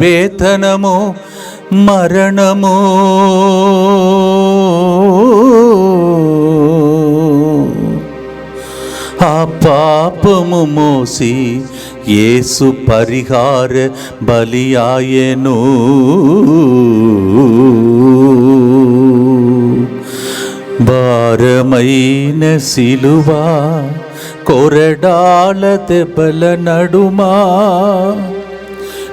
వేతనము మరణము ఆ పాపము మోసి యేసు పరిహార బలియాయెను భారమైన సిలువా కొరడాల దెబ్బల నడుమా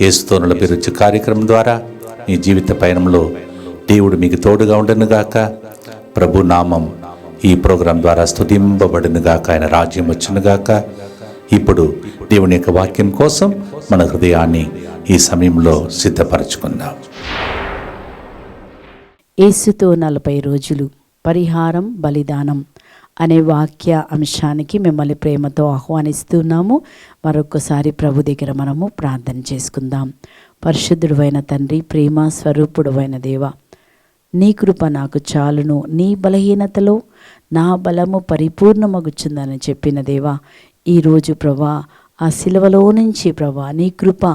ఏసుతో నలభిరుచి కార్యక్రమం ద్వారా మీ జీవిత పయనంలో దేవుడు మీకు తోడుగా ఉండనుగాక ప్రభు నామం ఈ ప్రోగ్రాం ద్వారా స్థుతింపబడినగాక ఆయన రాజ్యం వచ్చినగాక ఇప్పుడు దేవుని యొక్క వాక్యం కోసం మన హృదయాన్ని ఈ సమయంలో సిద్ధపరచుకుందాం. ఏసుతో నలభై రోజులు పరిహారం బలిదానం అనే వాక్య అంశానికి మిమ్మల్ని ప్రేమతో ఆహ్వానిస్తున్నాము. మరొకసారి ప్రభు దగ్గర మనము ప్రార్థన చేసుకుందాం. పరిశుద్ధుడువైన తండ్రి ప్రేమ స్వరూపుడువైన దేవ నీ కృప నాకు చాలును. నీ బలహీనతలో నా బలము పరిపూర్ణమగుచుందని చెప్పిన దేవా ఈరోజు ప్రభా ఆ శిలువలో నుంచి ప్రభా నీ కృప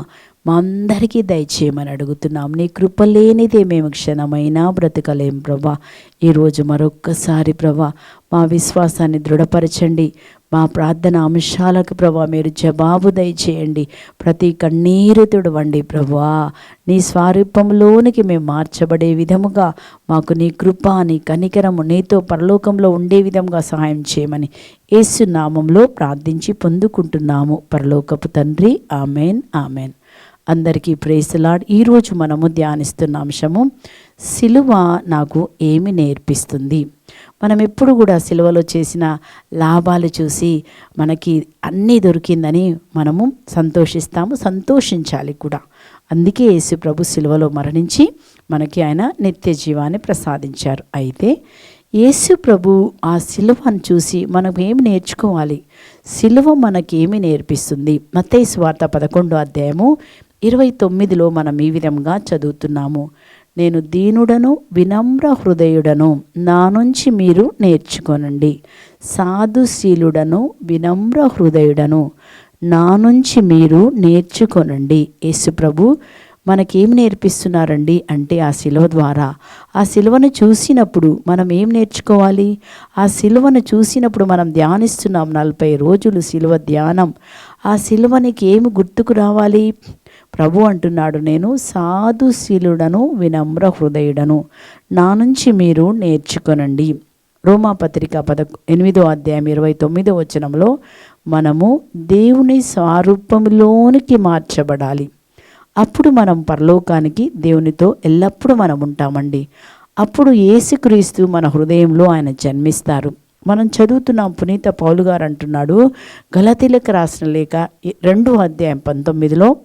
మా అందరికీ దయచేయమని అడుగుతున్నాం. నీ కృప లేనిదే మేము క్షణమైనా బ్రతకలేం ప్రభా. ఈరోజు మరొక్కసారి ప్రభా మా విశ్వాసాన్ని దృఢపరచండి. మా ప్రార్థన అంశాలకు ప్రభా మీరు జవాబు దయచేయండి. ప్రతి కన్నీరు తుడవండి ప్రభా. నీ స్వారూపంలోనికి మేము మార్చబడే విధముగా మాకు నీ కృప నీ కనికరము నీతో పరలోకంలో ఉండే విధంగా సహాయం చేయమని యేసు నామంలో ప్రార్థించి పొందుకుంటున్నాము. పరలోకపు తండ్రి ఆమెన్ ఆమెన్. అందరికీ ప్రేసలాడ్ ఈరోజు మనము ధ్యానిస్తున్న అంశము సిలువ నాకు ఏమి నేర్పిస్తుంది? మనం ఎప్పుడు కూడా సిలువలో చేసిన లాభాలు చూసి మనకి అన్నీ దొరికిందని మనము సంతోషిస్తాము సంతోషించాలి కూడా. అందుకే యేసు ప్రభు సిలువలో మరణించి మనకి ఆయన నిత్య జీవాన్ని ప్రసాదించారు. అయితే యేసు ప్రభు ఆ సిలువను చూసి మనం ఏమి నేర్చుకోవాలి? సిలువ మనకేమి నేర్పిస్తుంది? మత్తయి వార్త పదకొండో అధ్యాయము ఇరవై తొమ్మిదిలో మనం ఈ విధంగా చదువుతున్నాము. నేను దీనుడను వినమ్ర హృదయుడను. నా నుంచి మీరు నేర్చుకొనండి. సాధుశీలుడను వినమ్ర హృదయుడను. నా నుంచి మీరు నేర్చుకొనండి. యేసుప్రభు మనకేం నేర్పిస్తున్నారండి అంటే ఆ శిలువ ద్వారా. ఆ శిలువను చూసినప్పుడు మనం ఏం నేర్చుకోవాలి? ఆ శిలువను చూసినప్పుడు మనం ధ్యానిస్తున్నాం నలభై రోజులు శిలువ ధ్యానం. ఆ శిలువనికి ఏమి గుర్తుకు రావాలి? ప్రభు అంటున్నాడు నేను సాధుశీలుడను వినమ్ర హృదయుడను. నా నుంచి మీరు నేర్చుకొనండి. రోమాపత్రిక పద ఎనిమిదో అధ్యాయం ఇరవై తొమ్మిదో వచనంలో మనము దేవుని స్వరూపంలోనికి మార్చబడాలి. అప్పుడు మనం పరలోకానికి దేవునితో ఎల్లప్పుడూ మనం ఉంటామండి. అప్పుడు ఏసుక్రీస్తు మన హృదయంలో ఆయన జన్మిస్తారు. మనం చదువుతున్నాం పునీత పౌలు గారు అంటున్నాడు గలతీలకు రాసిన లేఖ రెండో అధ్యాయం పంతొమ్మిదిలో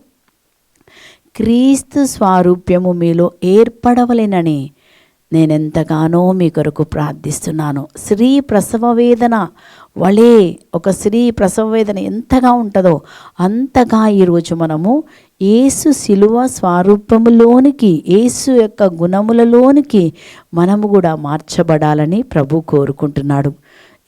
క్రీస్తు స్వారూప్యము మీలో ఏర్పడవలెనని నేనెంతగానో మీ కొరకు ప్రార్థిస్తున్నాను. స్త్రీ ప్రసవ వేదన వలే ఒక స్త్రీ ప్రసవ వేదన ఎంతగా ఉంటుందో అంతగా ఈరోజు మనము ఏసు శిలువ స్వరూపములోనికి ఏసు యొక్క గుణములలోనికి మనము కూడా మార్చబడాలని ప్రభు కోరుకుంటున్నాడు.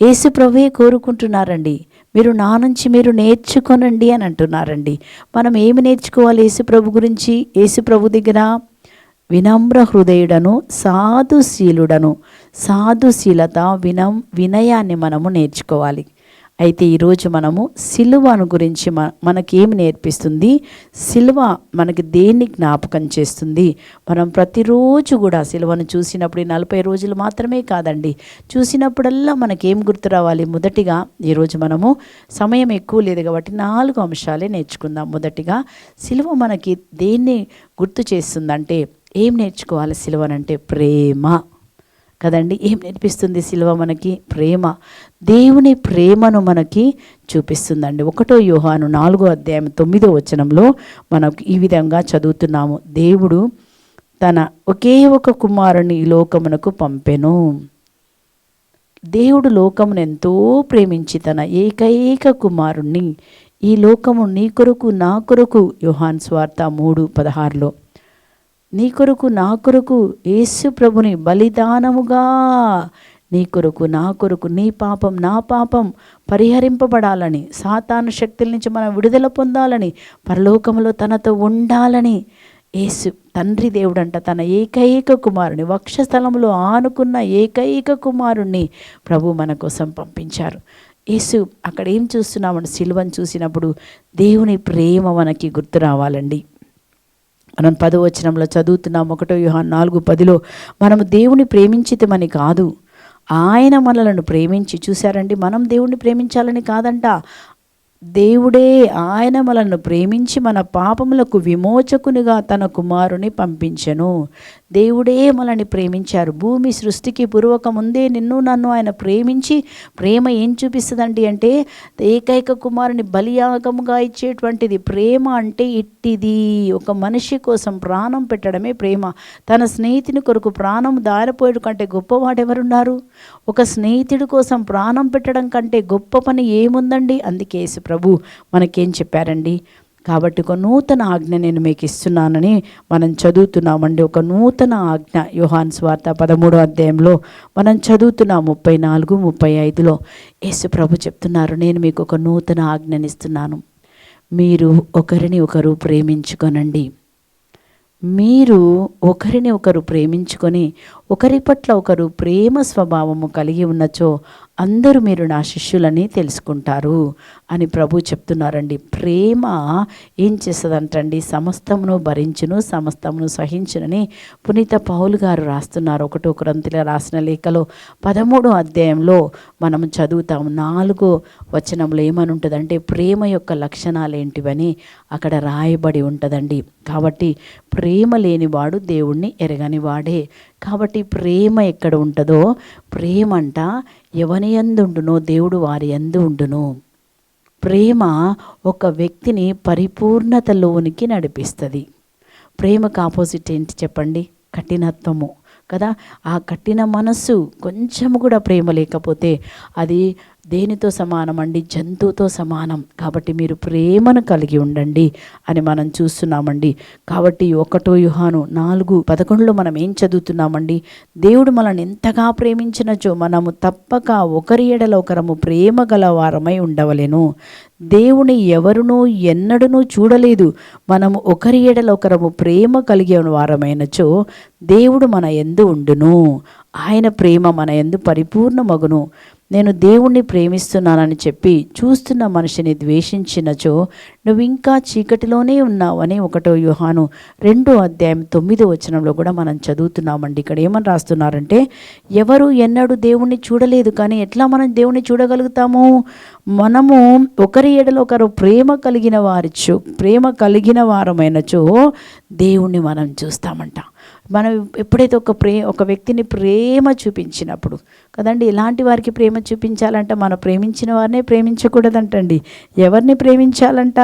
ఏసు ప్రభువే కోరుకుంటున్నారండి. మీరు నా నుంచి మీరు నేర్చుకొనండి అని అంటున్నారండి. మనం ఏమి నేర్చుకోవాలి యేసుప్రభు గురించి? యేసుప్రభు దగ్గర వినమ్ర హృదయుడను సాధుశీలుడను సాధుశీలత వినం వినయాన్ని మనము నేర్చుకోవాలి. అయితే ఈరోజు మనము సిలువను గురించి మ మనకేమి నేర్పిస్తుంది? సిలువ మనకి దేన్ని జ్ఞాపకం చేస్తుంది? మనం ప్రతిరోజు కూడా సిలువను చూసినప్పుడు ఈ నలభై రోజులు మాత్రమే కాదండి చూసినప్పుడల్లా మనకేం గుర్తు రావాలి? మొదటిగా ఈరోజు మనము సమయం ఎక్కువ లేదు కాబట్టి నాలుగు అంశాలే నేర్చుకుందాం. మొదటిగా సిలువ మనకి దేన్ని గుర్తు చేస్తుందంటే ఏం నేర్చుకోవాలి సిలువనంటే? ప్రేమ. కదండి? ఏం నేర్పిస్తుంది సిలువ మనకి? ప్రేమ. దేవుని ప్రేమను మనకి చూపిస్తుందండి. ఒకటో యోహాను నాలుగో అధ్యాయం తొమ్మిదో వచనంలో మనకు ఈ విధంగా చదువుతున్నాము. దేవుడు తన ఒకే ఒక కుమారుని ఈ లోకమునకు పంపెను. దేవుడు లోకమును ఎంతో ప్రేమించి తన ఏకైక కుమారుణ్ణి ఈ లోకము నీ కొరకు నా కొరకు యోహాన్ స్వార్థ మూడు పదహారులో. నీ కొరకు నా కొరకు యేసు ప్రభుని బలిదానముగా. నీ కొరకు నా కొరకు నీ పాపం నా పాపం పరిహరింపబడాలని సాతాను శక్తుల నుంచి మనం విడుదల పొందాలని పరలోకంలో తనతో ఉండాలని యేసు తండ్రి దేవుడంట తన ఏకైక కుమారుని వక్షస్థలంలో ఆనుకున్న ఏకైక కుమారుణ్ణి ప్రభు మన కోసం పంపించారు. యేసు అక్కడ ఏం చూస్తున్నామని సిలువను చూసినప్పుడు దేవుని ప్రేమ మనకి గుర్తు రావాలండి. మనం పదవచనంలో చదువుతున్నాం ఒకటో వ్యూహాన్ నాలుగు పదిలో మనము దేవుని ప్రేమించితమని కాదు ఆయన మనలను ప్రేమించి చూశారండి మనం దేవుణ్ణి ప్రేమించాలని కాదంట. దేవుడే ఆయన మనల్ని ప్రేమించి మన పాపములకు విమోచకునిగా తన కుమారుని పంపించెను. దేవుడే మనల్ని ప్రేమించారు. భూమి సృష్టికి పూర్వక ముందే నిన్ను నన్ను ఆయన ప్రేమించి ప్రేమ ఏం చూపిస్తుందండి అంటే ఏకైక కుమారుని బలియాగముగా ఇచ్చేటువంటిది. ప్రేమ అంటే ఇట్టిది. ఒక మనిషి కోసం ప్రాణం పెట్టడమే ప్రేమ. తన స్నేహితుని కొరకు ప్రాణం దారిపోయడం కంటే గొప్పవాడెవరున్నారు? ఒక స్నేహితుడి కోసం ప్రాణం పెట్టడం కంటే గొప్ప పని ఏముందండి? అందుకే ప్రభు మనకేం చెప్పారండి? కాబట్టి ఒక నూతన ఆజ్ఞ నేను మీకు ఇస్తున్నానని మనం చదువుతున్నామండి. ఒక నూతన ఆజ్ఞ యోహాన్ స్వార్థ పదమూడో అధ్యాయంలో మనం చదువుతున్నాం ముప్పై నాలుగు ముప్పై ఐదులో. యేసు ప్రభు చెప్తున్నారు నేను మీకు ఒక నూతన ఆజ్ఞనిస్తున్నాను మీరు ఒకరిని ఒకరు ప్రేమించుకొనండి. మీరు ఒకరిని ఒకరు ప్రేమించుకొని ఒకరి పట్ల ఒకరు ప్రేమ స్వభావము కలిగి ఉన్నచో అందరూ మీరు నా శిష్యులని తెలుసుకుంటారు అని ప్రభు చెప్తున్నారండి. ప్రేమ ఏం చేస్తుందంటండి? సమస్తమును భరించును సమస్తమును సహించునని పునీత పౌలు గారు రాస్తున్నారు. ఒకటో క్రంతిలో రాసిన లేఖలో పదమూడో అధ్యాయంలో మనం చదువుతాం నాలుగో వచనంలో ఏమని ఉంటుందంటే ప్రేమ యొక్క లక్షణాలు ఏంటివని అక్కడ రాయబడి ఉంటుందండి. కాబట్టి ప్రేమ లేనివాడు దేవుణ్ణి ఎరగని వాడే కాబట్టి ప్రేమ ఎక్కడ ఉంటుందో ప్రేమ అంట ఎవని ఎందుండునో దేవుడు వారి ఎందు ఉండును. ప్రేమ ఒక వ్యక్తిని పరిపూర్ణతలోనికి నడిపిస్తుంది. ప్రేమకు ఆపోజిట్ ఏంటి చెప్పండి? కఠినత్వము. కదా? ఆ కఠిన మనస్సు కొంచెము కూడా ప్రేమ లేకపోతే అది దేనితో సమానం అండి? జంతువుతో సమానం. కాబట్టి మీరు ప్రేమను కలిగి ఉండండి అని మనం చూస్తున్నామండి. కాబట్టి ఒకటో యుహాను నాలుగు పదకొండులో మనం ఏం చదువుతున్నామండి? దేవుడు మనల్ని ఎంతగా ప్రేమించినచో మనము తప్పక ఒకరి ఎడల ఒకరము ప్రేమ గల వారమై ఉండవలెను. దేవుని ఎవరునూ ఎన్నడూ చూడలేదు. మనము ఒకరి ఎడల ఒకరము ప్రేమ కలిగే వారమైనచో దేవుడు మన ఎందు ఉండును. ఆయన ప్రేమ మన ఎందు పరిపూర్ణమగును. నేను దేవుణ్ణి ప్రేమిస్తున్నానని చెప్పి చూస్తున్న మనిషిని ద్వేషించినచో నువ్వు ఇంకా చీకటిలోనే ఉన్నావని ఒకటో యుహాను రెండో అధ్యాయం తొమ్మిదో వచనంలో కూడా మనం చదువుతున్నామండి. ఇక్కడ ఏమని రాస్తున్నారంటే ఎవరు ఎన్నడూ దేవుణ్ణి చూడలేదు కానీ ఎట్లా మనం దేవుణ్ణి చూడగలుగుతాము? మనము ఒకరి ఎడలో ఒకరు ప్రేమ కలిగిన వారిచో ప్రేమ కలిగిన వారమైనచో దేవుణ్ణి మనం చూస్తామంట. మనం ఎప్పుడైతే ఒక ప్రే ఒక వ్యక్తిని ప్రేమ చూపించినప్పుడు కదండి? ఇలాంటి వారికి ప్రేమ చూపించాలంట మనం ప్రేమించిన వారినే ప్రేమించకూడదంటండి. ఎవరిని ప్రేమించాలంట?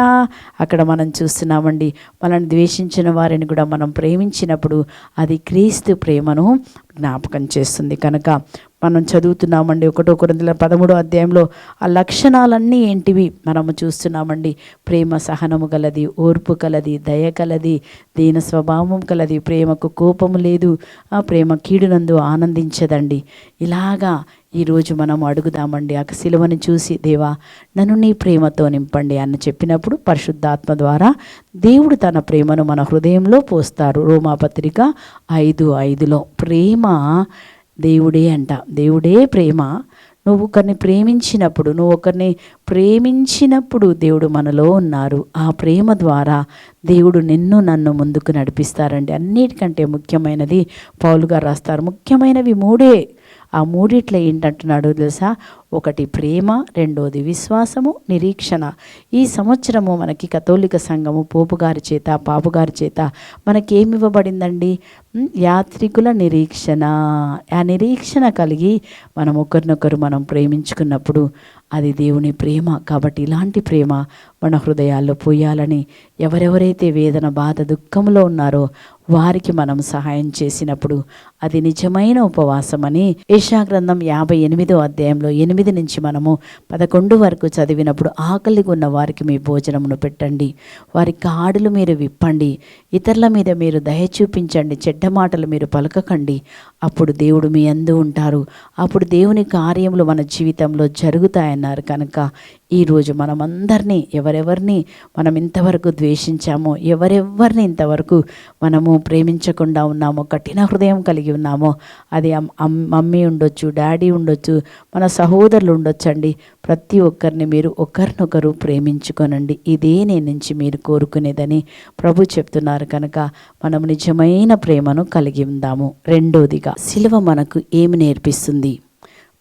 అక్కడ మనం చూస్తున్నామండి మనల్ని ద్వేషించిన వారిని కూడా మనం ప్రేమించినప్పుడు అది క్రీస్తు ప్రేమను జ్ఞాపకం చేస్తుంది కనుక మనం చదువుతున్నామండి. ఒకటో కొరింథీల పదమూడో అధ్యాయంలో ఆ లక్షణాలన్నీ ఏంటివి? మనము చూస్తున్నామండి. ప్రేమ సహనము గలది ఓర్పు కలది దయ కలది దీన స్వభావం కలది ప్రేమకు కోపము లేదు ఆ ప్రేమ కీడునందు ఆనందించదండి. ఇలాగా ఈరోజు మనం అడుగుదామండి. ఆ శిలువని చూసి దేవా నన్ను నీ ప్రేమతో నింపండి అని చెప్పినప్పుడు పరిశుద్ధాత్మ ద్వారా దేవుడు తన ప్రేమను మన హృదయంలో పోస్తారు. రోమాపత్రిక ఐదు ఐదులో ప్రేమ దేవుడే అంట. దేవుడే ప్రేమ. నువ్వు ఒకరిని ప్రేమించినప్పుడు నువ్వు ఒకరిని ప్రేమించినప్పుడు దేవుడు మనలో ఉన్నారు. ఆ ప్రేమ ద్వారా దేవుడు నిన్ను నన్ను ముందుకు నడిపిస్తారండి. అన్నిటికంటే ముఖ్యమైనది పౌలుగా రాస్తారు. ముఖ్యమైనవి మూడే ఆ మూడిట్లో ఏంటంటున్నాడు తెలుసా? ఒకటి ప్రేమ రెండోది విశ్వాసము నిరీక్షణ. ఈ సంవత్సరము మనకి కథోలిక సంఘము పోపు గారి చేత పాపు గారి చేత మనకి ఏమి ఇవ్వబడిందండి యాత్రికుల నిరీక్షణ. ఆ నిరీక్షణ కలిగి మనం ఒకరినొకరు మనం ప్రేమించుకున్నప్పుడు అది దేవుని ప్రేమ కాబట్టి ఇలాంటి ప్రేమ మన హృదయాల్లో పోయాలని ఎవరెవరైతే వేదన బాధ దుఃఖంలో ఉన్నారో వారికి మనం సహాయం చేసినప్పుడు అది నిజమైన ఉపవాసమని గ్రంథం యాభై ఎనిమిదో అధ్యాయంలో ఎనిమిది నుంచి మనము పదకొండు వరకు చదివినప్పుడు ఆకలిగా ఉన్న వారికి మీ భోజనమును పెట్టండి. వారి కాడులు మీరు విప్పండి. ఇతరుల మీద మీరు దయ చూపించండి. చెడ్డ మాటలు మీరు పలకకండి. అప్పుడు దేవుడు మీ అందు ఉంటారు. అప్పుడు దేవుని కార్యములు మన జీవితంలో జరుగుతాయన్నారు కనుక ఈరోజు మనమందరినీ ఎవరెవరిని మనం ఇంతవరకు ద్వేషించామో ఎవరెవరిని ఇంతవరకు మనము ప్రేమించకుండా ఉన్నామో కఠిన హృదయం కలిగి ఉన్నామో అది మమ్మీ ఉండొచ్చు డాడీ ఉండొచ్చు మన సహోదరులు ఉండొచ్చండి. ప్రతి ఒక్కరిని మీరు ఒకరినొకరు ప్రేమించుకొనండి. ఇదే నేను నుంచి మీరు కోరుకునేదని ప్రభు చెప్తున్నారు కనుక మనం నిజమైన ప్రేమను కలిగి ఉందాము. రెండోదిగా సిలువ మనకు ఏమి నేర్పిస్తుంది?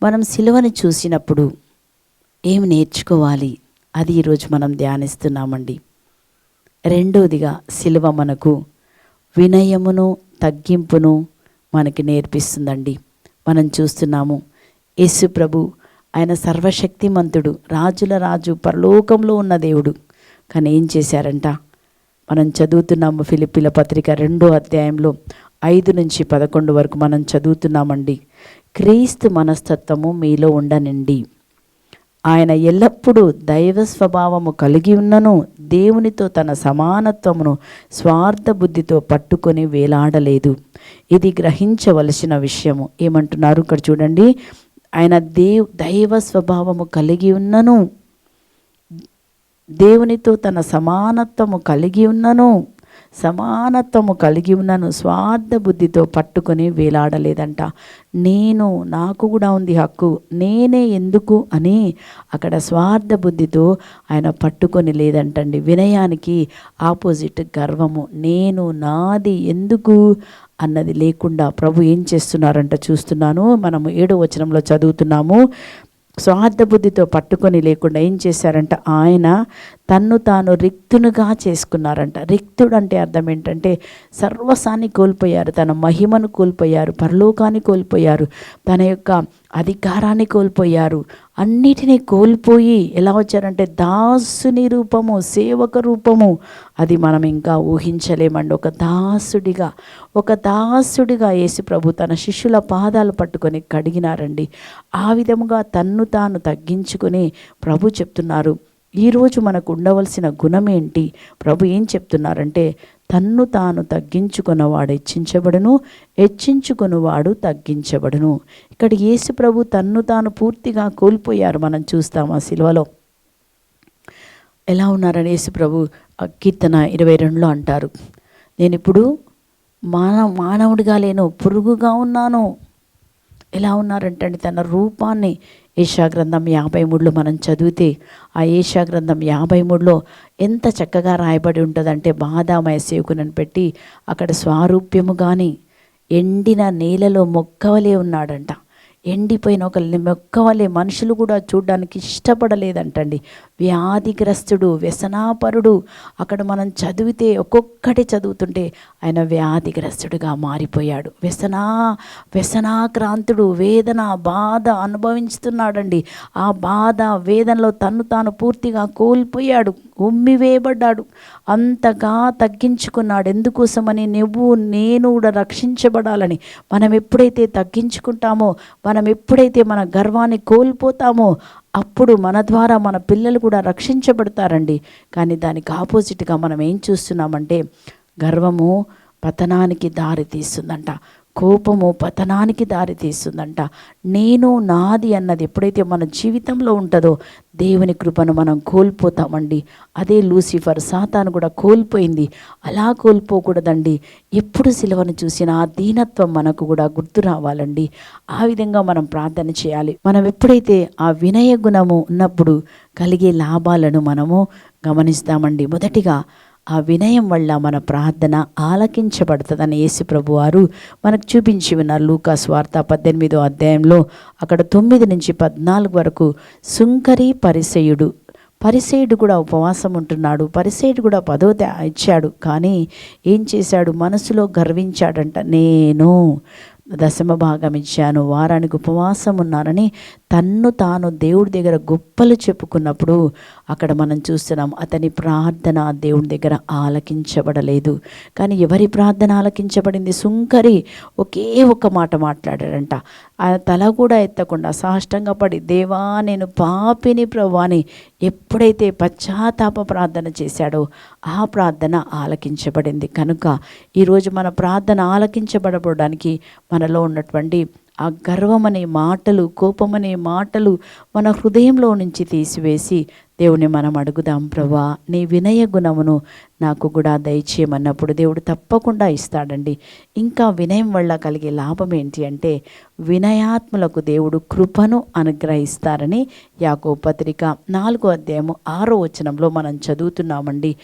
మనం సిలువను చూసినప్పుడు ఏమి నేర్చుకోవాలి? అది ఈరోజు మనం ధ్యానిస్తున్నామండి. రెండోదిగా సిలువ మనకు వినయమును తగ్గింపును మనకి నేర్పిస్తుందండి. మనం చూస్తున్నాము యేసు ప్రభు ఆయన సర్వశక్తిమంతుడు రాజుల రాజు పరలోకంలో ఉన్న దేవుడు. కానీ ఏం చేశారంట? మనం చదువుతున్నాము ఫిలిపిల పత్రిక రెండో అధ్యాయంలో ఐదు నుంచి పదకొండు వరకు మనం చదువుతున్నామండి. క్రీస్తు మనస్తత్వము మీలో ఉండనండి. ఆయన ఎల్లప్పుడూ దైవ స్వభావము కలిగి ఉన్నను దేవునితో తన సమానత్వమును స్వార్థ బుద్ధితో పట్టుకొని వేలాడలేదు. ఇది గ్రహించవలసిన విషయము. ఏమంటున్నారు? ఇక్కడ చూడండి. ఆయన దేవ్ దైవ స్వభావము కలిగి ఉన్నను. దేవునితో తన సమానత్వము కలిగి ఉన్నను. సమానత్వము కలిగి ఉన్నను స్వార్థ బుద్ధితో పట్టుకొని వేలాడలేదంట. నేను నాకు కూడా ఉంది హక్కు. నేనే ఎందుకు అని అక్కడ స్వార్థ బుద్ధితో ఆయన పట్టుకొని లేదంటండి. వినయానికి ఆపోజిట్ గర్వము. నేను నాది ఎందుకు అన్నది లేకుండా ప్రభు ఏం చేస్తున్నారంట చూస్తున్నాను. మనము ఏడో వచనంలో చదువుతున్నాము. స్వార్థ బుద్ధితో పట్టుకొని లేకుండా ఏం చేశారంట? ఆయన తన్ను తాను రిక్తునుగా చేసుకున్నారంట. రిక్తుడు అంటే అర్థం ఏంటంటే సర్వసాన్ని కోల్పోయారు తన మహిమను కోల్పోయారు పరలోకాన్ని కోల్పోయారు తన యొక్క అధికారాన్ని కోల్పోయారు. అన్నిటినీ కోల్పోయి ఎలా వచ్చారంటే దాసుని రూపము సేవక రూపము. అది మనం ఇంకా ఊహించలేమండి. ఒక దాసుడిగా ఒక దాసుడిగా యేసు ప్రభు తన శిష్యుల పాదాలు పట్టుకొని కడిగినారండి. ఆ విధముగా తన్ను తాను తగ్గించుకొని ప్రభు చెప్తున్నారు. ఈరోజు మనకు ఉండవలసిన గుణం ఏంటి? ప్రభు ఏం చెప్తున్నారంటే తన్ను తాను తగ్గించుకున్నవాడు హెచ్చించబడును హెచ్చించుకున్నవాడు తగ్గించబడును. ఇక్కడ యేసు ప్రభు తన్ను తాను పూర్తిగా కోల్పోయారు. మనం చూస్తాం ఆ సిలువలో. ఎలా ఉన్నారని యేసు ప్రభు కీర్తన ఇరవై రెండులో అంటారు. నేను ఇప్పుడు మానవ మానవుడిగా లేను పురుగుగా ఉన్నాను. ఎలా ఉన్నారంటే తన రూపాన్ని గ్రంథం యాభై మూడులో మనం చదివితే ఆ ఏషా గ్రంథం యాభై మూడులో ఎంత చక్కగా రాయబడి ఉంటుందంటే బాదామయ సేవకునని పెట్టి అక్కడ స్వారూప్యము కానీ ఎండిన నేలలో మొక్కవలే ఉన్నాడంట. ఎండిపోయిన ఒక మొక్కవలే మనుషులు కూడా చూడడానికి ఇష్టపడలేదంటండి. వ్యాధిగ్రస్తుడు వ్యసనాపరుడు. అక్కడ మనం చదివితే ఒక్కొక్కటి చదువుతుంటే ఆయన వ్యాధిగ్రస్తుడుగా మారిపోయాడు. వ్యసనా వ్యసనాక్రాంతుడు వేదన బాధ అనుభవించుతున్నాడండి. ఆ బాధ వేదనలో తను తాను పూర్తిగా కోల్పోయాడు ఉమ్మివేయబడ్డాడు. అంతగా తగ్గించుకున్నాడు. ఎందుకోసమని నువ్వు నేను కూడా రక్షించబడాలని మనం ఎప్పుడైతే తగ్గించుకుంటామో మనం ఎప్పుడైతే మన గర్వాన్ని కోల్పోతామో అప్పుడు మన ద్వారా మన పిల్లలు కూడా రక్షించబడతారండి. కానీ దానికి ఆపోజిట్గా మనం ఏం చూస్తున్నామంటే గర్వము పతనానికి దారి తీస్తుందంట. కోపము పతనానికి దారి తీస్తుందంట నేను నాది అన్నది ఎప్పుడైతే మన జీవితంలో ఉంటుందో దేవుని కృపను మనం కోల్పోతామండి. అదే లూసిఫర్ సాతాను కూడా కోల్పోయింది. అలా కోల్పోకూడదండి. ఎప్పుడు సిలువను చూసినా ఆ దీనత్వం మనకు కూడా గుర్తు రావాలండి. ఆ విధంగా మనం ప్రార్థన చేయాలి. మనం ఎప్పుడైతే ఆ వినయ గుణము ఉన్నప్పుడు కలిగే లాభాలను మనము గమనిస్తామండి. మొదటిగా ఆ వినయం వల్ల మన ప్రార్థన ఆలకించబడుతుందని యేసు ప్రభు వారు మనకు చూపించి ఉన్నారు. లూకా స్వార్త పద్దెనిమిదో అధ్యాయంలో అక్కడ తొమ్మిది నుంచి పద్నాలుగు వరకు సుంకరి పరిసయుడు పరిసేయుడు కూడా ఉపవాసం ఉంటున్నాడు పరిసేయుడు కూడా పదో ఇచ్చాడు కానీ ఏం చేశాడు? మనసులో గర్వించాడంట నేను దశమ భాగం ఇచ్చాను. వారానికి ఉపవాసం ఉన్నారని తన్ను తాను దేవుడి దగ్గర గొప్పలు చెప్పుకున్నప్పుడు అక్కడ మనం చూస్తున్నాం అతని ప్రార్థన దేవుడి దగ్గర ఆలకించబడలేదు. కానీ ఎవరి ప్రార్థన ఆలకించబడింది? సుంకరి ఒకే ఒక మాట మాట్లాడాడంట. ఆ తల కూడా ఎత్తకుండా సాష్టంగా పడి దేవా నేను పాపిని ప్రభువాని ఎప్పుడైతే పశ్చాత్తాప ప్రార్థన చేశాడో ఆ ప్రార్థన ఆలకించబడింది. కనుక ఈరోజు మన ప్రార్థన ఆలకించబడబడడానికి మనలో ఉన్నటువంటి ఆ గర్వం అనే మాటలు కోపం అనే మాటలు మన హృదయంలో నుంచి తీసివేసి దేవుని మనం అడుగుదాం ప్రభా. నీ వినయ గుణమును నాకు కూడా దయచేయమన్నప్పుడు దేవుడు తప్పకుండా ఇస్తాడండి. ఇంకా వినయం వల్ల కలిగే లాభం ఏంటి అంటే వినయాత్ములకు దేవుడు కృపను అనుగ్రహిస్తారని యాకో పత్రిక నాలుగో అధ్యాయము ఆరో వచనంలో మనం చదువుతున్నామండి.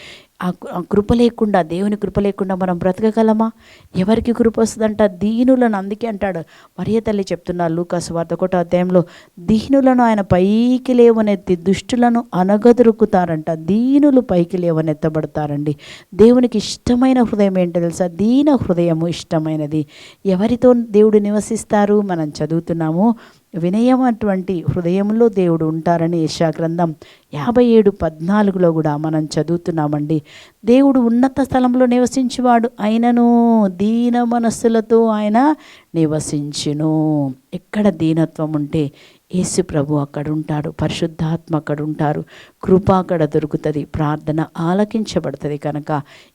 ఆ కృప లేకుండా దేవుని కృప లేకుండా మనం బ్రతకగలమా? ఎవరికి కృప వస్తుందంట? దీనులను అందుకే అంటాడు. మరియ తల్లి చెప్తున్నారు లూకాసు వార్త ఒకటో అధ్యాయంలో దీనులను ఆయన పైకి లేవనెత్తి దుష్టులను అనగదొరుకుతారంట. దీనులు పైకి లేవనెత్తబడతారండి. దేవునికి ఇష్టమైన హృదయం ఏంటో తెలుసా? దీన హృదయము ఇష్టమైనది. ఎవరితో దేవుడు నివసిస్తారు? మనం చదువుతున్నాము. వినయం అటువంటి హృదయంలో దేవుడు ఉంటారని యెషయా గ్రంథం యాభై ఏడు పద్నాలుగులో కూడా మనం చదువుతున్నామండి. దేవుడు ఉన్నత స్థలంలో నివసించేవాడు ఆయనను దీన మనస్సులతో ఆయన నివసించును. ఎక్కడ దీనత్వం ఉంటే యేసు ప్రభు అక్కడ ఉంటాడు పరిశుద్ధాత్మ అక్కడ ఉంటారు కృప అక్కడ దొరుకుతుంది ప్రార్థన ఆలకించబడుతుంది కనుక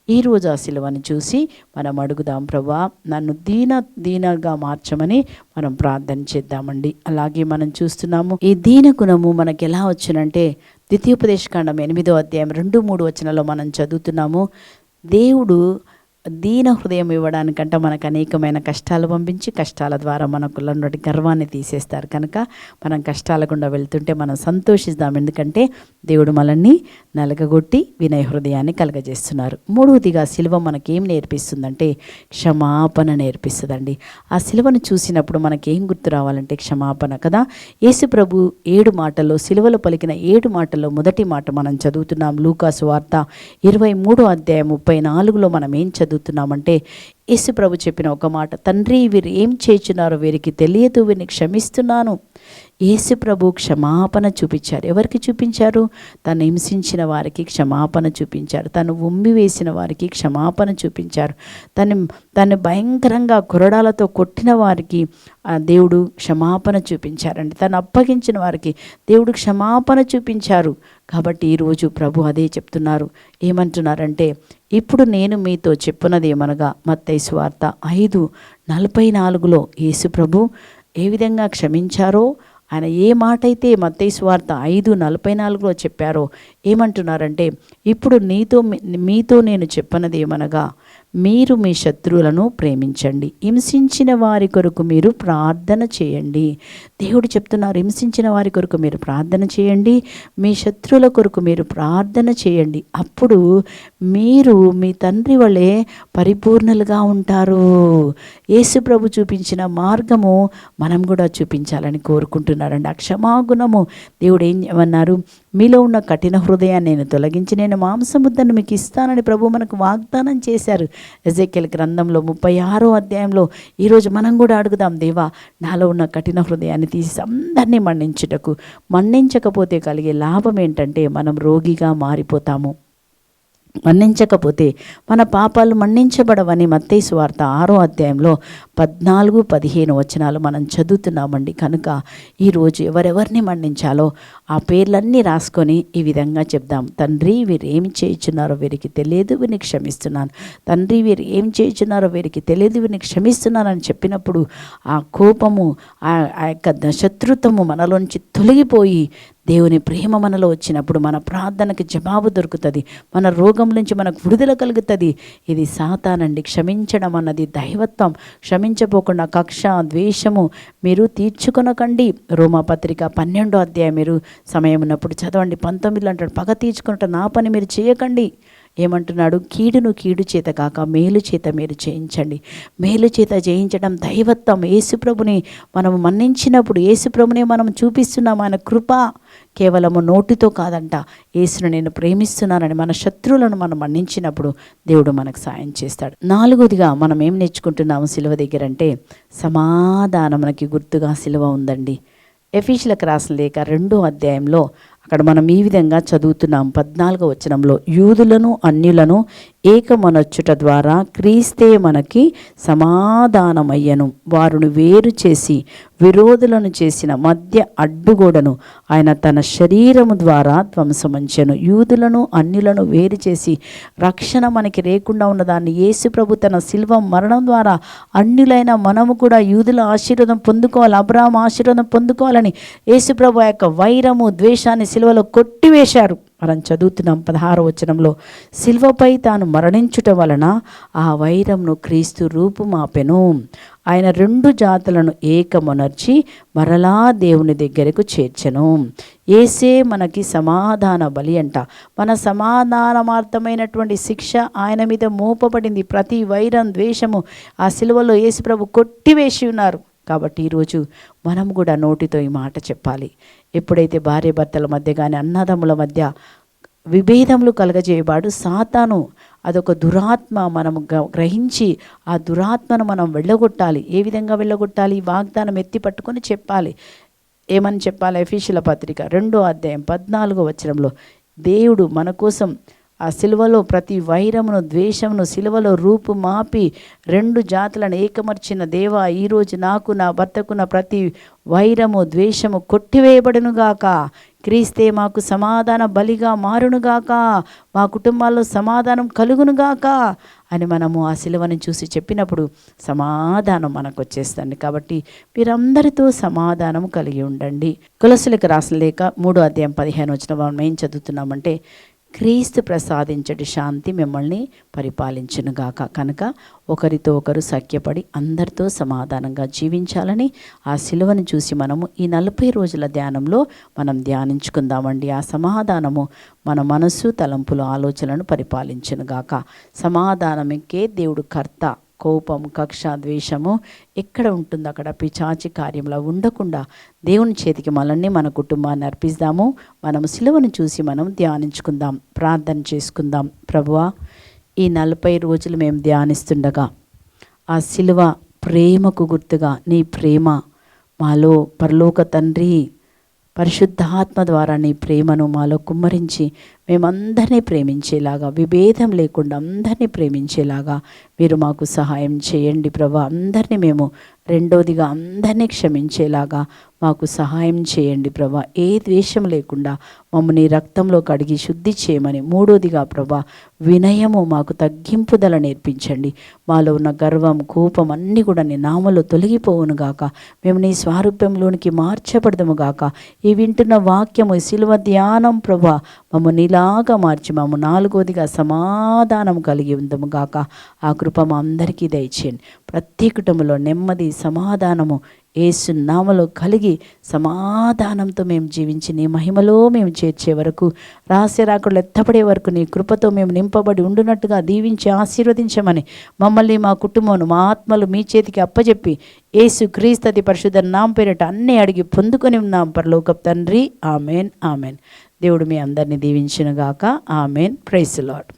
ఈరోజు ఆ సిలువను చూసి మనం అడుగుదాం ప్రభా నన్ను దీన దీనగా మార్చమని మనం ప్రార్థన చేద్దామండి. అలాగే మనం చూస్తున్నాము ఈ దీన గుణము మనకి ఎలా వచ్చునంటే ద్వితీయోపదేశకాండం ఎనిమిదో అధ్యాయం రెండు మూడు వచనలో మనం చదువుతున్నాము దేవుడు దీన హృదయం ఇవ్వడానికంటే మనకు అనేకమైన కష్టాలు పంపించి కష్టాల ద్వారా మనకు గర్వాన్ని తీసేస్తారు. కనుక మనం కష్టాల గుండా వెళ్తుంటే మనం సంతోషిద్దాం ఎందుకంటే దేవుడు మనల్ని నలగగొట్టి వినయ హృదయాన్ని కలగజేస్తున్నారు. మూడవదిగా సిలువ మనకేం నేర్పిస్తుందంటే క్షమాపణ నేర్పిస్తుందండి. ఆ సిలువను చూసినప్పుడు మనకేం గుర్తు రావాలంటే క్షమాపణ కదా? యేసు ప్రభు ఏడు మాటల్లో శిలువలు పలికిన ఏడు మాటల్లో మొదటి మాట మనం చదువుతున్నాం. లూకాసు వార్త ఇరవై మూడో అధ్యాయం ముప్పై నాలుగులో మనం ఏం చదువుతున్నామంటే యేసు ప్రభు చెప్పిన ఒక మాట తండ్రి వీరు ఏం చేస్తున్నారో వీరికి తెలియదు వీరిని క్షమిస్తున్నాను. యేసు ప్రభు క్షమాపణ చూపించారు. ఎవరికి చూపించారు? తను హింసించిన వారికి క్షమాపణ చూపించారు. తను ఉమ్మి వేసిన వారికి క్షమాపణ చూపించారు. తను తను భయంకరంగా కొరడాలతో కొట్టిన వారికి దేవుడు క్షమాపణ చూపించారండి. తను అప్పగించిన వారికి దేవుడు క్షమాపణ చూపించారు. కాబట్టి ఈరోజు ప్రభు అదే చెప్తున్నారు. ఏమంటున్నారంటే ఇప్పుడు నేను మీతో చెప్పున్నది ఏమనగా మత్తయి వార్త ఐదు నలభై నాలుగులో యేసు ప్రభు ఏ విధంగా క్షమించారో ఆయన ఏ మాట అయితే మత్తయి వార్త ఐదు నలభై నాలుగులో చెప్పారో ఏమంటున్నారంటే ఇప్పుడు నీతో మీతో నేను చెప్పనది ఏమనగా మీరు మీ శత్రువులను ప్రేమించండి. హింసించిన వారి కొరకు మీరు ప్రార్థన చేయండి. దేవుడు చెప్తున్నారు హింసించిన వారి కొరకు మీరు ప్రార్థన చేయండి. మీ శత్రువుల కొరకు మీరు ప్రార్థన చేయండి. అప్పుడు మీరు మీ తండ్రి వలె పరిపూర్ణలుగా ఉంటారు. యేసు ప్రభు చూపించిన మార్గము మనం కూడా చూపించాలని కోరుకుంటున్నారండి. ఆ క్షమాగుణము దేవుడు ఏం ఏమన్నారు మీలో ఉన్న కఠిన హృదయాన్ని నేను తొలగించి నేను మాంసముద్దను మీకు ఇస్తానని ప్రభు మనకు వాగ్దానం చేశారు. ఎజెకెల్ గ్రంథంలో ముప్పై ఆరో అధ్యాయంలో ఈరోజు మనం కూడా అడుగుదాం దేవా నాలో ఉన్న కఠిన హృదయాన్ని తీసి అందరినీ మన్నించుటకు. మన్నించకపోతే కలిగే లాభం ఏంటంటే మనం రోగిగా మారిపోతాము. మన్నించకపోతే మన పాపాలు మన్నించబడవని మత్తయి వార్త ఆరో అధ్యాయంలో పద్నాలుగు పదిహేను వచనాలు మనం చదువుతున్నామండి. కనుక ఈరోజు ఎవరెవరిని మన్నించాలో ఆ పేర్లన్నీ రాసుకొని ఈ విధంగా చెప్దాం. తండ్రి వీరు ఏమి చేయించున్నారో వీరికి తెలియదు వీరిని క్షమిస్తున్నాను. తండ్రి వీరు ఏం చేయించున్నారో వీరికి తెలియదు వీరిని క్షమిస్తున్నానని చెప్పినప్పుడు ఆ కోపము ఆ ఆ యొక్క శత్రుత్వము మనలోంచి తొలగిపోయి దేవుని ప్రేమ మనలో వచ్చినప్పుడు మన ప్రార్థనకి జవాబు దొరుకుతుంది. మన రోగం నుంచి మనకు విడుదల కలుగుతుంది. ఇది సాతానండి. క్షమించడం అన్నది దైవత్వం. క్షమించపోకుండా కక్ష ద్వేషము మీరు తీర్చుకొనకండి. రోమాపత్రిక పన్నెండో అధ్యాయం మీరు సమయం ఉన్నప్పుడు చదవండి. పంతొమ్మిదిలో అంటాడు పగ తీర్చుకున్నట్టు నా పని మీరు చేయకండి. ఏమంటున్నాడు? కీడును కీడు చేత కాక మేలు చేత మీరు చేయించండి. మేలు చేత చేయించడం దైవత్వం. యేసుప్రభుని మనం మన్నించినప్పుడు యేసుప్రభునే మనం చూపిస్తున్నాం ఆయన కృప కేవలము నోటితో కాదంట. యేసును నేను ప్రేమిస్తున్నానని మన శత్రువులను మనం మన్నించినప్పుడు దేవుడు మనకు సాయం చేస్తాడు. నాలుగోదిగా మనం ఏం నేర్చుకుంటున్నాము సిలువ దగ్గర అంటే సమాధానం మనకి గుర్తుగా సిలువ ఉందండి. ఎఫీషులకు రాసిన లేక రెండో అధ్యాయంలో అక్కడ మనం ఈ విధంగా చదువుతున్నాం. పద్నాలుగో వచనంలో యూదులను అన్యులను ఏకమనొచ్చుట ద్వారా క్రీస్తే మనకి సమాధానమయ్యను. వారును వేరు చేసి విరోధులను చేసిన మధ్య అడ్డుగోడను ఆయన తన శరీరము ద్వారా ధ్వంసమంచెను. యూదులను అన్యులను వేరు చేసి రక్షణ మనకి లేకుండా ఉన్నదాన్ని యేసు ప్రభు తన శిల్వ మరణం ద్వారా అన్యులైన మనము కూడా యూదుల ఆశీర్వాదం పొందుకోవాలి అబ్రాహం ఆశీర్వాదం పొందుకోవాలని యేసు ప్రభు యొక్క వైరము ద్వేషాన్ని శిల్వలో కొట్టివేశారు. మనం చదువుతున్నాం పదహారు వచనంలో శిల్వపై తాను మరణించుట వలన ఆ వైరంను క్రీస్తు రూపుమాపెను. ఆయన రెండు జాతులను ఏకమునర్చి మరలా దేవుని దగ్గరకు చేర్చెను. ఏసే మనకి సమాధాన బలి అంట. మన సమాధానమార్థమైనటువంటి శిక్ష ఆయన మీద మోపబడింది. ప్రతి వైరం ద్వేషము ఆ సిలువలో యేసుప్రభు కొట్టివేసి ఉన్నారు. కాబట్టి ఈరోజు మనం కూడా నోటితో ఈ మాట చెప్పాలి. ఎప్పుడైతే భార్య భర్తల మధ్య కానీ అన్నదమ్ముల మధ్య విభేదములు కలగజేయబాడు సాతాను అదొక దురాత్మ మనం గ్రహించి ఆ దురాత్మను మనం వెళ్ళగొట్టాలి. ఏ విధంగా వెళ్ళగొట్టాలి? వాగ్దానం ఎత్తి పట్టుకొని చెప్పాలి. ఏమని చెప్పాలి? ఎఫీషియల పత్రిక రెండో అధ్యాయం పద్నాలుగో వచనంలో దేవుడు మన కోసం ఆ సిలువలో ప్రతి వైరమును ద్వేషమును సిలువలో రూపు మాపి రెండు జాతులను ఏకమర్చిన దేవా ఈరోజు నాకు నా భర్తకు నా ప్రతి వైరము ద్వేషము కొట్టివేయబడునుగాక. క్రీస్తే మాకు సమాధాన బలిగా మారునుగాక. మా కుటుంబాల్లో సమాధానం కలుగునుగాక అని మనము ఆ సిలువని చూసి చెప్పినప్పుడు సమాధానం మనకు వచ్చేస్తుంది కాబట్టి మీరందరితో సమాధానం కలిగి ఉండండి. కులసులకు రాసిన లేక మూడో అధ్యాయం పదిహేను వచ్చిన మనం ఏం చదువుతున్నామంటే క్రీస్తు ప్రసాదించటి శాంతి మిమ్మల్ని పరిపాలించునుగాక. కనుక ఒకరితో ఒకరు సఖ్యపడి అందరితో సమాధానంగా జీవించాలని ఆ సిలువను చూసి మనము ఈ నలభై రోజుల ధ్యానంలో మనం ధ్యానించుకుందామండి. ఆ సమాధానము మన మనస్సు తలంపులు ఆలోచనలను పరిపాలించునుగాక. సమాధానమికే దేవుడు కర్త. కోపం కక్ష ద్వేషము ఎక్కడ ఉంటుందో అక్కడ? పిచాచి కార్యంలో ఉండకుండా దేవుని చేతికి మనల్ని మన కుటుంబాన్ని అర్పిస్తాము. మనము సిలువను చూసి మనం ధ్యానించుకుందాం. ప్రార్థన చేసుకుందాం. ప్రభువా ఈ నలభై రోజులు మేము ధ్యానిస్తుండగా ఆ సిలువ ప్రేమకు గుర్తుగా నీ ప్రేమ మాలో పరలోక తండ్రి పరిశుద్ధాత్మ ద్వారా నీ ప్రేమను మాలో కుమ్మరించి మేమందరినీ ప్రేమించేలాగా విభేదం లేకుండా అందరినీ ప్రేమించేలాగా మీరు మాకు సహాయం చేయండి ప్రభా. అందరినీ మేము రెండోదిగా అందరినీ క్షమించేలాగా మాకు సహాయం చేయండి ప్రభా. ఏ ద్వేషం లేకుండా మమ్మల్ని రక్తంలో కడిగి శుద్ధి చేయమని మూడోదిగా ప్రభా వినయము మాకు తగ్గింపుదల నేర్పించండి. మాలో ఉన్న గర్వం కోపం అన్నీ కూడా నీ నామలో తొలగిపోవును గాక. మేము నీ స్వారూప్యంలోనికి మార్చబడదము గాక. ఈ వింటున్న వాక్యము శిలువ ధ్యానం ప్రభా మమ్మల్ని ఇలాగా మార్చి మమ్మ నాలుగోదిగా సమాధానం కలిగి ఉందము గాక. ఆ కృప మా అందరికీ దయచేయండి. ప్రతి కుటుంబంలో నెమ్మది సమాధానము ఏసు నామలో కలిగి సమాధానంతో మేము జీవించి నీ మహిమలో మేము చేర్చే వరకు రహస్య రాకులు ఎత్తపడే వరకు నీ కృపతో మేము నింపబడి ఉండునట్టుగా దీవించి ఆశీర్వదించమని మమ్మల్ని మా కుటుంబం మా ఆత్మలు మీ చేతికి అప్పచెప్పి ఏసు క్రీస్తతి పరిశుద్ధ నామ పేరిట అన్నీ అడిగి పొందుకొని ఉన్నాం. పరలోకప్ తండ్రి. ఆమెన్. ఆమెన్. దేవుడు మీ అందరినీ దీవించినగాక. ఆమెన్. Price lord